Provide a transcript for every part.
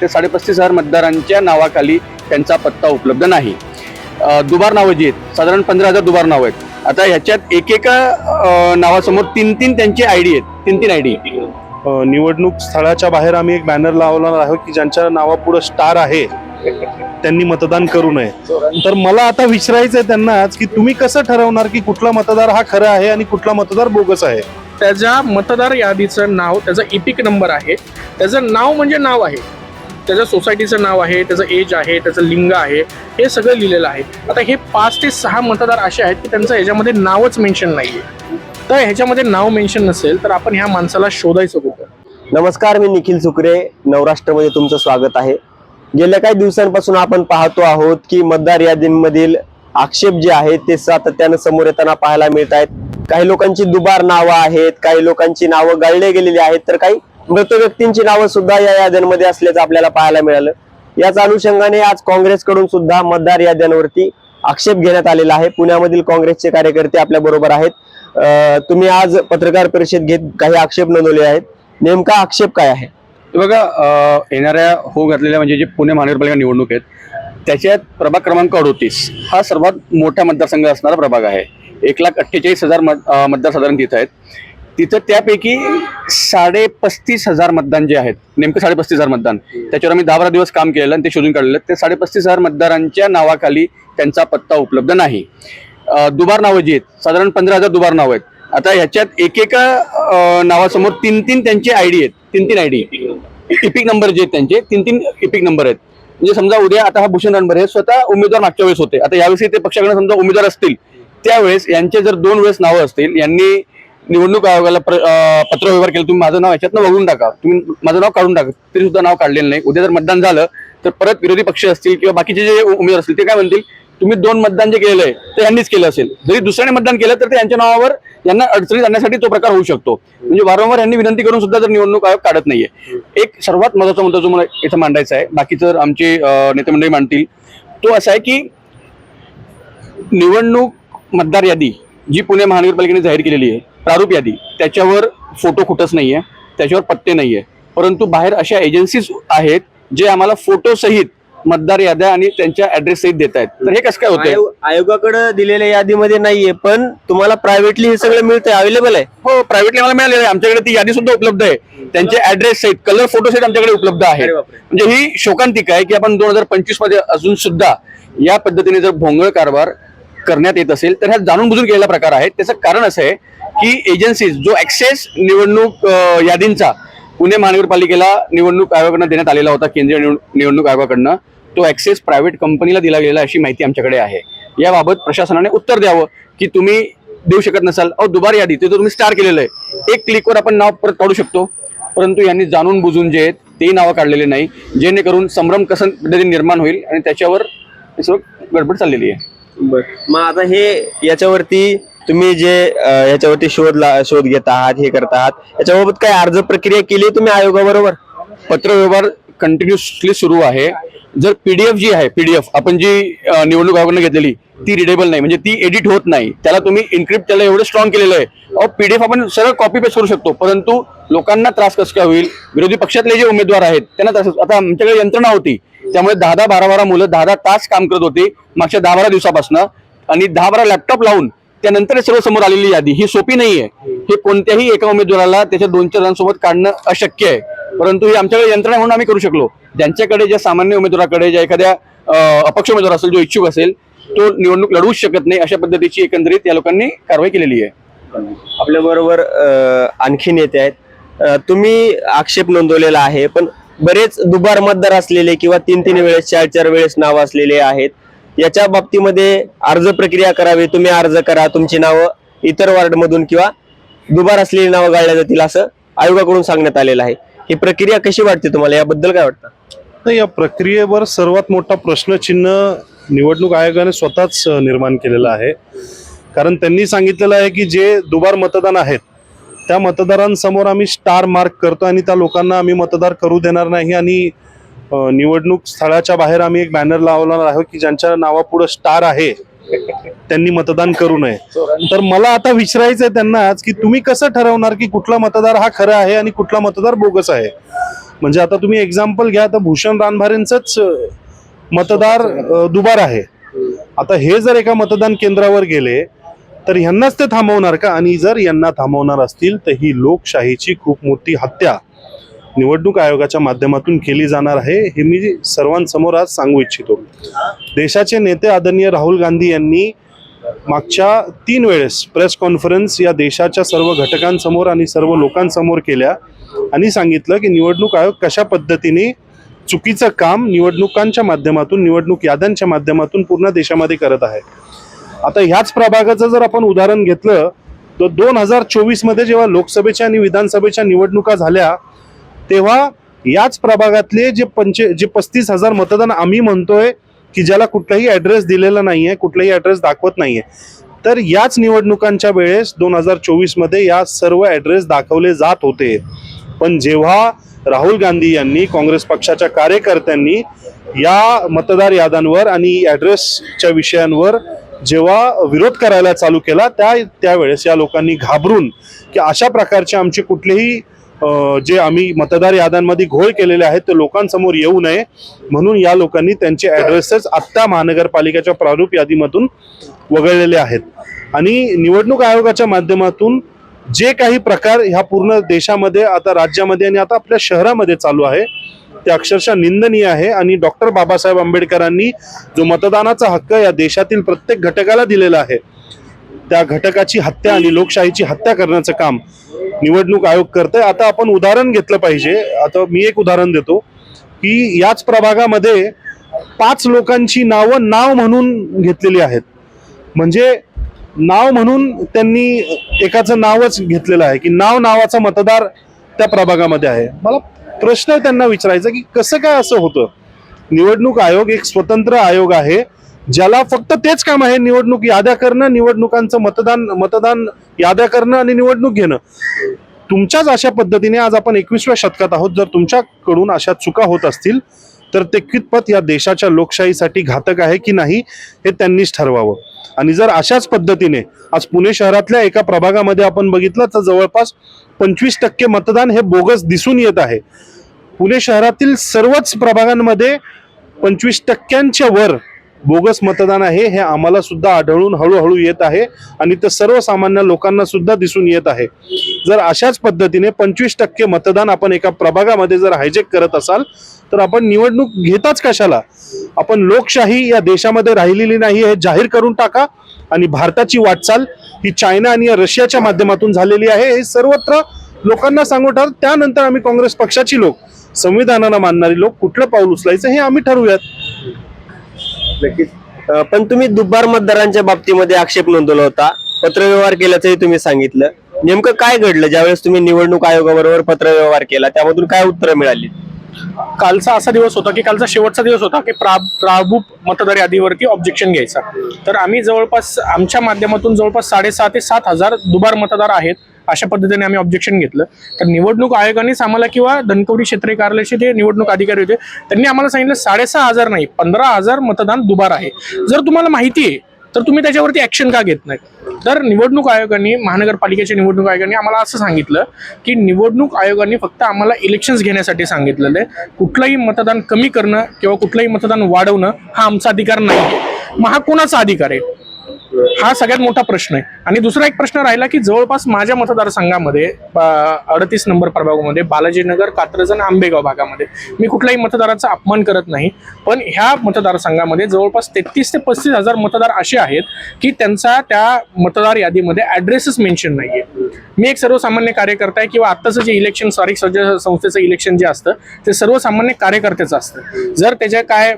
ते साडेपस्तीस हजार मतदारांच्या नावाखाली त्यांचा पत्ता उपलब्ध नाही. दुबार नावं जी आहेत साधारण पंधरा हजार दुबार नावं आहेत. आता ह्याच्यात एकेका नावासमोर तीन तीन त्यांचे आय डी आहेत तीन तीन आय डी निवडणूक स्थळाच्या बाहेर आम्ही एक बॅनर लावणार आहोत की ज्यांच्या नावापुढे स्टार आहे त्यांनी मतदान करू नये. तर मला आता विचारायचं आहे त्यांनाच की तुम्ही कसं ठरवणार की कुठला मतदार हा खरा आहे आणि कुठला मतदार बोगस आहे? त्याच्या मतदार यादीचं नाव त्याचा इपिक नंबर आहे. त्याचं नाव म्हणजे नाव आहे. त्याच्या सोसायटीचं नाव आहे त्याचं एज आहे त्याचं लिंग आहे हे सगळं लिहिलेलं आहे. आता हे पाच ते सहा मतदार असे आहेत की त्यांचं ह्याच्यामध्ये नावच मेन्शन नाही आहे तर ह्याच्यामध्ये नाव मेन्शन नसेल तर आपण ह्या माणसाला शोधायचं कुठं? नमस्कार मी निखिल सुकरे नवराष्ट्रमध्ये तुमचं स्वागत आहे. गेल्या काही दिवसांपासून आपण पाहतो आहोत की मतदार यादींमधील आक्षेप जे आहेत ते सातत्यानं समोर येताना पाहायला मिळत आहेत काही लोकांची दुबार नावं आहेत काही लोकांची नावं गळले गेलेली आहेत तर काही मृत व्यक्तींची नावं सुद्धा या याद्यांमध्ये असल्याचं आपल्याला पाहायला मिळालं. याच अनुषंगाने आज काँग्रेसकडून सुद्धा मतदार याद्यांवरती आक्षेप घेण्यात आलेला आहे. पुण्यामधील काँग्रेसचे कार्यकर्ते आपल्या बरोबर आहेत. तुम्ही आज पत्रकार परिषद घेत काही आक्षेप नोंदवले आहेत. नेमका आक्षेप काय आहे? बघा येणाऱ्या हो घातलेल्या म्हणजे जे पुणे महानगरपालिका निवडणूक आहेत त्याच्यात प्रभाग क्रमांक अडोतीस हा सर्वात मोठा मतदारसंघ असणारा प्रभाग आहे. एक लाख अठ्ठेचाळीस हजार मत मतदार साधारण तिथं आहेत. तिथं त्यापैकी साडे पस्तीस हजार मतदान जे आहेत नेमकं साडे पस्तीस हजार मतदान. त्याच्यावर आम्ही दहा बारा दिवस काम केलेलं आणि ते शोधून काढलेलं. ते साडे पस्तीस हजार मतदारांच्या नावाखाली त्यांचा पत्ता उपलब्ध नाही. दुबार नावं जी आहेत साधारण पंधरा हजार दुबार नावं आहेत. आता ह्याच्यात एकेका नावासमोर तीन तीन त्यांचे आय डी आहेत. तीन तीन आय डी इपिक नंबर जे आहेत त्यांचे तीन तीन इपिक नंबर आहेत. म्हणजे समजा उद्या आता हा भूषण रणभर हे स्वतः उमेदवार मागच्या वेळेस होते. आता यावेळी ते पक्षाकडे समजा उमेदवार असतील त्यावेळेस यांचे जर दोन वेळेस नावं असतील यांनी निवडणूक आयोगाला प्र- पत्रव्यवहार केला. तुम्ही माझं नाव याच्यातनं वगळून टाका. तुम्ही माझं नाव काढून टाका. तरी सुद्धा नाव काढलेलं नाही. उद्या जर मतदान झालं तर परत विरोधी पक्ष असतील किंवा बाकीचे जे उमेदवार असतील ते काय म्हणतील? तुम्ही दोन मतदान जे केलेलं आहे ते यांनीच केलं असेल. जरी दुसऱ्याने मतदान केलं तर ते यांच्या नावावर यांना अडचणीत आणण्यासाठी तो प्रकार होऊ शकतो. म्हणजे वारंवार यांनी विनंती करून सुद्धा जर निवडणूक आयोग काढत नाहीये. एक सर्वात महत्त्वाचा मुद्दा जो मला इथं मांडायचा आहे बाकी जर आमचे नेते मंडळी मांडतील तो असा आहे की निवडणूक मतदार यादी जी पुणे महानगरपालिकेने जाहीर केलेली आहे प्रारूप यादी. त्याच्यावर फोटो कुठंच नाहीये. त्याच्यावर पत्ते नाहीये. परंतु बाहेर अशा एजन्सीज आहेत जे आम्हाला फोटो सहित मतदार याद्या आणि त्यांच्या ऍड्रेस सहित देत आहेत. तर हे कसं काय आयोग- आयोगाकडे दिलेल्या यादीमध्ये नाहीये पण तुम्हाला प्रायव्हेटली हे सगळं मिळतंय अवेलेबल आहे. हो प्रायव्हेटली मला मिळालेलं आहे. आमच्याकडे ती यादी सुद्धा उपलब्ध आहे. त्यांचे ऍड्रेस सहित कलर फोटो सहित आमच्याकडे उपलब्ध आहे. म्हणजे ही शोकांतिका आहे की आपण दोन हजार पंचवीसमध्ये अजून सुद्धा या पद्धतीने जर भोंगळ कारभार करण्यात येत असेल तर ह्या जाणून बुजून केलेला प्रकार आहे त्याचं कारण असं आहे की एजन्सीज जो ऍक्सेस निवडणूक यादींचा पुणे महानगरपालिकेला निवडणूक आयोगाकडनं देण्यात आलेला होता केंद्रीय निवडणूक आयोगाकडनं तो ऍक्सेस प्रायव्हेट कंपनीला दिला गेलेला अशी माहिती आमच्याकडे आहे. याबाबत प्रशासनाने उत्तर द्यावं की तुम्ही देऊ शकत नसाल. अहो दुबार यादी ते तुम्ही स्टार केलेलं आहे. एक क्लिकवर आपण नाव परत काढू शकतो. परंतु यांनी जाणून बुजून जे आहेत तेही नावं काढलेले नाही. जेणेकरून संभ्रम कसं पद्धतीने निर्माण होईल आणि त्याच्यावर गडबड चाललेली आहे. मग आता हे याच्यावरती तुम्ही जे याच्यावरती शोध ला- शोध घेत आहात हे करत आहात याच्याबाबत काय अर्ज प्रक्रिया केली तुम्ही आयोगाबरोबर? पत्रव्यवहार कंटिन्युअसली सुरू आहे. जर पीडीएफ जी आहे पीडीएफ आपण जी निवडणूक आयोगाने घेतलेली ती रिडेबल नाही म्हणजे ती एडिट होत नाही. त्याला तुम्ही इन्क्रिप्ट त्याला एवढं स्ट्रॉंग केलेलं आहे. अहो पीडीएफ आपण सरळ कॉपी पेस्ट करू शकतो परंतु लोकांना त्रास कसं काय होईल? विरोधी पक्षातले जे उमेदवार आहेत त्यांना त्रास आता आमच्याकडे यंत्रणा होती त्यामुळे दहा दहा बारा बारा मुलं दहा दहा तास काम करत होती मागच्या दहा बारा दिवसापासून. आणि दहा बारा लॅपटॉप लावून त्यानंतर सर्व समोर आलेली यादी. ही सोपी नाहीये. हे कोणत्याही एका उमेदवाराला त्याच्या दोन चार जणांसोबत काढणं अशक्य आहे. परंतु ही आमच्याकडे यंत्रणा म्हणून आम्ही करू शकलो. ज्यांच्याकडे ज्या सामान्य उमेदवाराकडे ज्या एखाद्या अपक्ष उमेदवार असेल जो इच्छुक असेल तो निवडणूक लढवूच शकत नाही अशा पद्धतीची एकंदरीत या लोकांनी कारवाई केलेली आहे. आपल्या बरोबर आणखी नेते आहेत. तुम्ही आक्षेप नोंदवलेला आहे पण बरेच दुबार मतदार असलेले किंवा तीन तीन वेळेस चार चार वेळेस नाव असलेले आहेत. याच्या बाबतीमध्ये अर्ज प्रक्रिया करावी तुम्ही अर्ज करा तुमची नावं इतर वार्ड मधून किंवा दुबार असलेली नावं गाळल्या जातील असं आयोगाकडून सांगण्यात आलेलं आहे. ही प्रक्रिया कशी वाटते तुम्हाला? याबद्दल काय वाटतं? तर या प्रक्रियेवर सर्वात मोठा प्रश्नचिन्ह निवडणूक आयोगाने स्वतःच निर्माण केलेलं आहे. कारण त्यांनी सांगितलेलं आहे की जे दुबार मतदान आहेत त्या मतदारांसमोर आम्ही स्टार मार्क करतो आणि त्या लोकांना आम्ही मतदार करू देणार नाही आणि निवडणूक स्थळाच्या बाहेर आम्ही एक बॅनर लावणार आहोत की ज्यांच्या नावापुढे स्टार आहे त्यांनी मतदान करू नये. तर मला आता विचारायचं आहे त्यांनाच की तुम्ही कसं ठरवणार की कुठला मतदार हा खरा आहे आणि कुठला मतदार बोगस आहे? म्हणजे आता तुम्ही एक्झाम्पल घ्या तर भूषण रानभारेंचंच मतदार दुबार आहे. आता हे जर एका मतदान केंद्रावर गेले तर यांनाच ते थांबवणार का? आणि जर यांना थांबवणार असतील तर ही लोकशाहीची खूप मोठी हत्या. निवडणूक आयोगाच्या माध्यमातून केली जाणार आहे हे मी सर्वांसमोर आज सांगू इच्छितो. देशाचे नेते आदरणीय राहुल गांधी यांनी मागच्या तीन वेळेस प्रेस कॉन्फरन्स या देशाच्या सर्व घटकांसमोर आणि सर्व लोकांसमोर केल्या आणि सांगितलं की निवडणूक आयोग कशा पद्धतीने चुकीचं काम निवडणुकांच्या माध्यमातून निवडणूक याद्यांच्या माध्यमातून पूर्ण देशामध्ये करत आहे. आता ह्याच प्रभागाचं जर आपण उदाहरण घेतलं तर दोन हजार चोवीसमध्ये जेव्हा लोकसभेच्या आणि विधानसभेच्या निवडणुका झाल्या तेव्हा याच प्रभागातले जे पंचे जे पस्तीस हजार मतदान आम्ही म्हणतोय की ज्याला कुठलाही ॲड्रेस दिलेला नाही आहे कुठलाही ॲड्रेस दाखवत नाही आहे तर याच निवडणुकांच्या वेळेस दोन हजार चोवीसमध्ये या सर्व ॲड्रेस दाखवले जात होते. पण जेव्हा राहुल गांधी यांनी काँग्रेस पक्षाच्या कार्यकर्त्यांनी या मतदार याद्यांवर आणि ॲड्रेसच्या विषयांवर जेव्हा विरोध करायला चालू केला त्या त्यावेळेस या लोकांनी घाबरून की अशा प्रकारचे आमचे कुठलेही जे आम्ही मतदार याद्यांमध्ये घोळ केलेले आहेत ते लोकांसमोर येऊ नये. म्हणून या लोकांनी त्यांचे ॲड्रेसेस आत्ता महानगरपालिकेच्या प्रारूप यादीमधून वगळलेले आहेत. आणि निवडणूक आयोगाच्या माध्यमातून जे काही प्रकार ह्या पूर्ण देशामध्ये आता राज्यामध्ये आणि आता आपल्या शहरामध्ये चालू आहे ते अक्षरशः निंदनीय आहे. आणि डॉक्टर बाबासाहेब आंबेडकरांनी जो मतदानाचा हक्क या देशातील प्रत्येक घटकाला दिलेला आहे त्या घटकाची हत्या आणि लोकशाहीची हत्या करण्याचं काम निवडणूक आयोग करतंय. आता आपण उदाहरण घेतलं पाहिजे. आता मी एक उदाहरण देतो की याच प्रभागामध्ये पाच लोकांची नावं नाव म्हणून घेतलेली आहेत. म्हणजे नाव म्हणून त्यांनी एकाचं नावच घेतलेलं आहे की नाव नावाचा मतदार त्या प्रभागामध्ये आहे. मला प्रश्न त्यांना विचारायचा की कसं काय असं होतं? निवडणूक आयोग एक स्वतंत्र आयोग आहे. ज्याला फक्त तेच काम आहे निवडणूक याद्या करणं निवडणुकांचं मतदान मतदान याद्या करणं आणि निवडणूक घेणं. तुमच्याच अशा पद्धतीने आज आपण एकवीसव्या शतकात आहोत. जर तुमच्याकडून अशा चुका होत असतील तर ते कितपत या देशाच्या लोकशाहीसाठी घातक आहे की नाही हे त्यांनीच ठरवावं. आणि जर अशाच पद्धतीने आज पुणे शहरातल्या एका प्रभागामध्ये आपण बघितलं तर जवळपास पंचवीस टक्के मतदान हे बोगस दिसून येत आहे. पुणे शहरातील सर्वच प्रभागांमध्ये पंचवीस टक्क्यांच्या वर बोगस मतदान आहे हे आम्हाला सुद्धा आढळून हळूहळू येत आहे आणि ते सर्वसामान्य लोकांना सुद्धा दिसून येत आहे. जर अशाच पद्धतीने पंचवीस टक्के मतदान आपण एका प्रभागामध्ये जर हायजेक करत असाल तर आपण निवडणूक घेताच कशाला? आपण लोकशाही या देशामध्ये राहिलेली नाही हे जाहीर करून टाका आणि भारताची वाटचाल ही चायना आणि रशियाच्या माध्यमातून झालेली आहे हे सर्वत्र लोकांना सांगू ठर त्यानंतर आम्ही काँग्रेस पक्षाची लोक संविधानाला मानणारी लोक कुठलं पाऊल उचलायचं हे आम्ही ठरवूयात. नक्कीच अं, पण तुम्ही दुबार मतदारांच्या बाबतीमध्ये आक्षेप नोंदवला होता. पत्रव्यवहार केल्याचंही तुम्ही सांगितलं. नेमकं काय घडलं? ज्यावेळेस तुम्ही निवडणूक आयोगाबरोबर पत्रव्यवहार केला त्यामधून काय उत्तरं मिळाली? कालचा असा दिवस होता की कालचा शेवटचा दिवस होता की प्रा प्राभूप मतदार यादीवरती ऑब्जेक्शन घ्यायचा. तर आम्ही जवळपास आमच्या माध्यमातून जवळपास साडेसहा ते सात हजार दुबार मतदार आहेत अशा पद्धतीने आम्ही ऑब्जेक्शन घेतलं. तर निवडणूक आयोगानेच आम्हाला किंवा धनकवडी क्षेत्रीय कार्यालयाचे जे निवडणूक अधिकारी होते त्यांनी आम्हाला सांगितलं साडेसहा हजार नाही पंधरा हजार मतदान दुबार आहे. जर तुम्हाला माहिती आहे तर तुम्ही त्याच्यावरती ऍक्शन का घेत नाही तर निवडणूक आयोगाने महानगरपालिकेच्या निवडणूक आयोगाने आम्हाला असं सांगितलं की निवडणूक आयोगाने फक्त आम्हाला इलेक्शन्स घेण्यासाठी सांगितलेलं आहे. कुठलंही मतदान कमी करणं किंवा कुठलंही मतदान वाढवणं हा आमचा अधिकार नाही. मग हा कोणाचा अधिकार आहे? हा सगळ्यात मोठा प्रश्न आहे. आणि दुसरा एक प्रश्न राहिला की जवळपास माझ्या मतदारसंघामध्ये अडतीस नंबर प्रभागामध्ये बालाजीनगर कात्रजन आंबेगाव भागामध्ये मी कुठल्याही मतदाराचा अपमान करत नाही. पण ह्या मतदारसंघामध्ये जवळपास तेहतीस ते पस्तीस हजार मतदार असे आहेत की त्यांचा त्या मतदार यादीमध्ये ॲड्रेसच मेन्शन नाही आहे मी एक सर्वसामान्य कार्यकर्ता आहे किंवा आत्ताचं जे इलेक्शन सॉरी स्वराज्य संस्थेचं इलेक्शन जे असतं ते सर्वसामान्य कार्यकर्त्याचं असतं. जर त्याच्या काय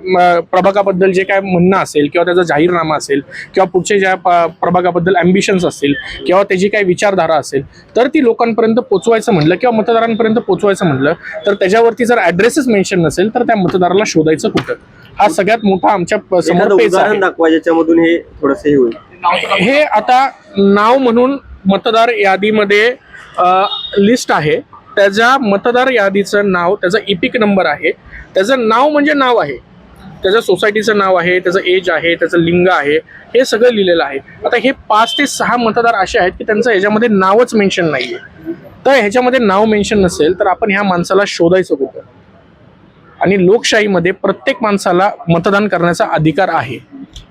प्रभागाबद्दल जे काय म्हणणं असेल किंवा त्याचा जाहीरनामा असेल किंवा पुढचे ज्या प्रभागाबद्दल अम्बिशन्स असतील किंवा त्याची काही विचारधारा असेल तर ती लोकांपर्यंत पोचवायचं म्हणलं किंवा मतदारांपर्यंत पोचवायचं म्हणलं तर त्याच्यावरती जर ॲड्रेसच मेन्शन नसेल तर त्या मतदाराला शोधायचं कुठं? हा सगळ्यात मोठा आमच्यासमोर पेच दाखवा ज्याच्यामधून हे थोडस हे होईल. हे आता नाव म्हणून मतदार यादीमध्ये लिस्ट आहे. त्याच्या मतदार यादीचं नाव त्याचा इपिक नंबर आहे. त्याचं नाव म्हणजे नाव आहे. त्याचं सोसायटीचं नाव आहे त्याचं एज आहे त्याचं लिंग आहे हे सगळं लिहिलेलं आहे. आता हे पाच ते सहा मतदार असे आहेत की त्यांचं ह्याच्यामध्ये नावच मेन्शन नाही आहे तर ह्याच्यामध्ये नाव मेन्शन नसेल तर आपण ह्या माणसाला शोधायचं कुठं? आणि लोकशाहीमध्ये प्रत्येक माणसाला मतदान करण्याचा अधिकार आहे.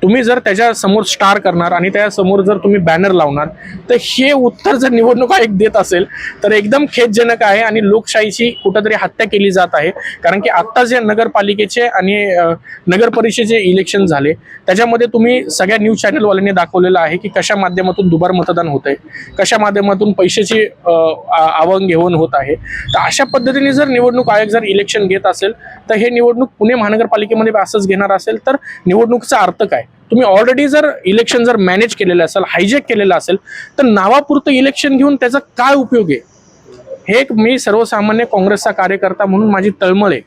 तुम्ही जर त्याच्यासमोर स्टार करणार आणि त्यासमोर जर तुम्ही बॅनर लावणार तर हे उत्तर जर निवडणूक आयोग देत असेल तर एकदम खेदजनक आहे आणि लोकशाहीची कुठंतरी हत्या केली जात आहे. कारण की आत्ता जे नगरपालिकेचे आणि नगरपरिषदेचे नगर परिषदेचे इलेक्शन झाले त्याच्यामध्ये तुम्ही सगळ्या न्यूज चॅनलवाल्यांनी दाखवलेलं आहे की कशा माध्यमातून दुबार मतदान होत आहे कशा माध्यमातून पैशाची अ, घेऊन होत आहे. तर अशा पद्धतीने जर निवडणूक आयोग जर इलेक्शन घेत असेल तर हे निवडणूक पुणे महानगरपालिकेमध्ये असंच घेणार असेल तर निवडणुकीचा अर्थ काय? तुम्ही ऑलरेडी जर इलेक्शन जर मॅनेज केलेलं असेल हायजेक केलेलं असेल तर नावापुरतं इलेक्शन घेऊन त्याचा काय उपयोग आहे? हे एक मी सर्वसामान्य काँग्रेसचा कार्यकर्ता म्हणून माझी तळमळ आहे.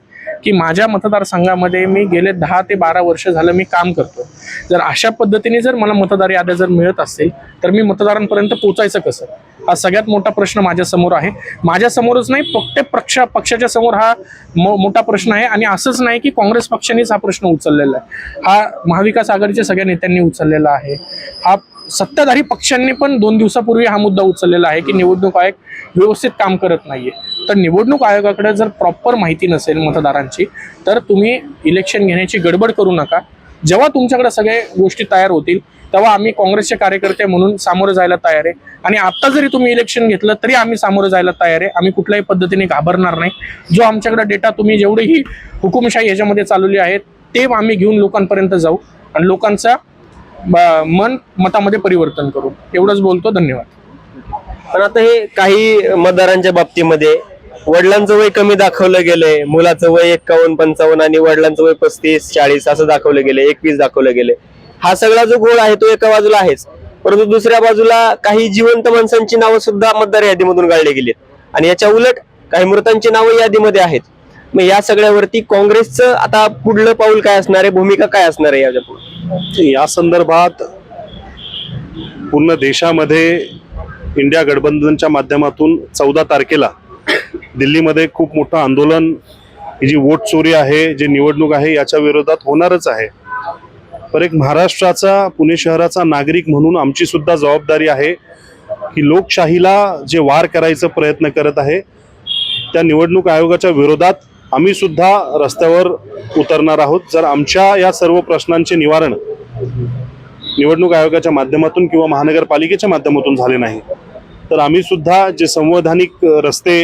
की माझ्या मतदारसंघामध्ये मी गेले दहा ते बारा वर्ष झालं मी काम करतो जर अशा पद्धतीने जर मला मतदार याद्या जर मिळत असतील तर मी मतदारांपर्यंत पोचायचं कसं? हा सगळ्यात मोठा प्रश्न माझ्यासमोर आहे. माझ्यासमोरच नाही प्रत्येक पक्ष पक्षाच्या समोर हा मो मोठा प्रश्न आहे आणि असंच नाही की काँग्रेस पक्षानेच हा प्रश्न उचललेला आहे. हा महाविकास आघाडीच्या सगळ्या नेत्यांनी उचललेला आहे. हा सत्ताधारी पक्षांनी पण दोन दिवसापूर्वी हा मुद्दा उचललेला आहे की निवडणूक आयोग व्यवस्थित काम करत नाहीये. तर निवडणूक आयोगाकडे जर प्रॉपर माहिती नसेल मतदारांची तर तुम्ही इलेक्शन घेण्याची गडबड करू नका. जेव्हा तुमच्याकडे सगळे गोष्टी तयार होतील तेव्हा आम्ही काँग्रेसचे कार्यकर्ते म्हणून सामोरं जायला तयार आहे. आणि आता जरी तुम्ही इलेक्शन घेतलं तरी आम्ही सामोरं जायला तयार आहे. आम्ही कुठल्याही पद्धतीने घाबरणार नाही. जो आमच्याकडे डेटा तुम्ही जेवढीही हुकुमशाही ह्याच्यामध्ये चालवली आहे ते आम्ही घेऊन लोकांपर्यंत जाऊ. आणि लोकांचा मन मतामध्ये परिवर्तन करू एवढंच बोलतो धन्यवाद. पण आता हे काही मतदारांच्या बाबतीमध्ये वडिलांचं वय कमी दाखवलं गेलंय मुलाचं वय एक्कावन्न पंचावन्न आणि वडिलांचं वय पस्तीस चाळीस असं दाखवलं गेलंय एकवीस दाखवलं गेलंय. हा सगळा जो गोळ आहे तो एका बाजूला आहेच. परंतु दुसऱ्या बाजूला काही जिवंत माणसांची नावं सुद्धा मतदार यादीमधून गाळली गेली आणि याच्या उलट काही मृतांची नावं यादीमध्ये आहेत. मग या सगळ्यावरती काँग्रेसचं आता पुढलं पाऊल काय असणार आहे? भूमिका काय असणार आहे याच्यापुढे या संदर्भात पूर्ण देशामध्ये इंडिया गठबंधनच्या माध्यमातून चौदा तारखेला दिल्लीमध्ये खूप मोठं आंदोलन ही जी वोट चोरी आहे जे निवडणूक आहे याच्या विरोधात होणारच आहे. पर एक महाराष्ट्राचा पुणे शहराचा नागरिक म्हणून आमची सुद्धा जबाबदारी आहे की लोकशाहीला जे वार करायचा प्रयत्न करत आहे त्या निवडणूक आयोगाच्या विरोधात आम्ही सुद्धा रस्त्यावर उतरणार आहोत. जर आमच्या या सर्व प्रश्नांचे निवारण निवडणूक आयोगाच्या माध्यमातून किंवा महानगरपालिकेच्या माध्यमातून झाले नाही तर आम्ही सुद्धा जे संवैधानिक रस्ते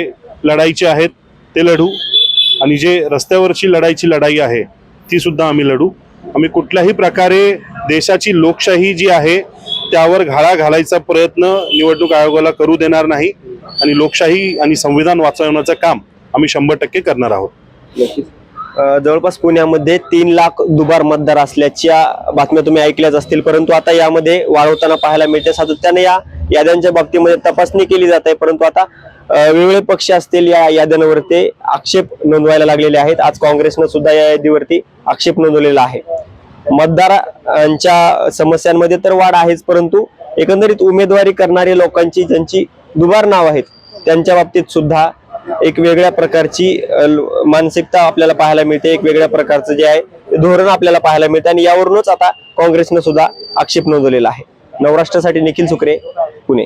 लढायचे आहेत ते लढू. आणि जे रस्त्यावरची लढाईची लढाई आहे ती सुद्धा आम्ही लढू. आम्ही कुठल्याही प्रकारे देशाची लोकशाही जी आहे त्यावर घाळा घालायचा प्रयत्न निवडणूक आयोगाला करू देणार नाही. आणि लोकशाही आणि संविधान वाचवण्याचं काम आम्ही शंभर टक्के करणार आहोत. जवळपास पुण्यामध्ये तीन लाख दुबार मतदार असल्याच्या बातम्या तुम्ही ऐकल्याच असतील परंतु आता यामध्ये वाढवताना पाहायला मिळते. सातत्याने या याद्यांच्या बाबतीमध्ये तपासणी केली जात आहे परंतु आता वेगवेगळे पक्ष असतील या याद्यांवरती आक्षेप नोंदवायला लागलेले आहेत. आज काँग्रेसनं सुद्धा या यादीवरती आक्षेप नोंदवलेला आहे. मतदारांच्या समस्यांमध्ये तर वाढ आहेच परंतु एकंदरीत उमेदवारी करणारे लोकांची ज्यांची दुबार नाव आहेत त्यांच्या बाबतीत सुद्धा एक वेगळ्या प्रकारची मानसिकता आपल्याला पाहायला मिळते एक वेगळ्या प्रकारचं जे आहे धोरण आपल्याला पाहायला मिळते आणि यावरूनच आता काँग्रेसनं सुद्धा आक्षेप नोंदवलेला आहे. नवराष्ट्रासाठी निखिल सुकरे पुणे.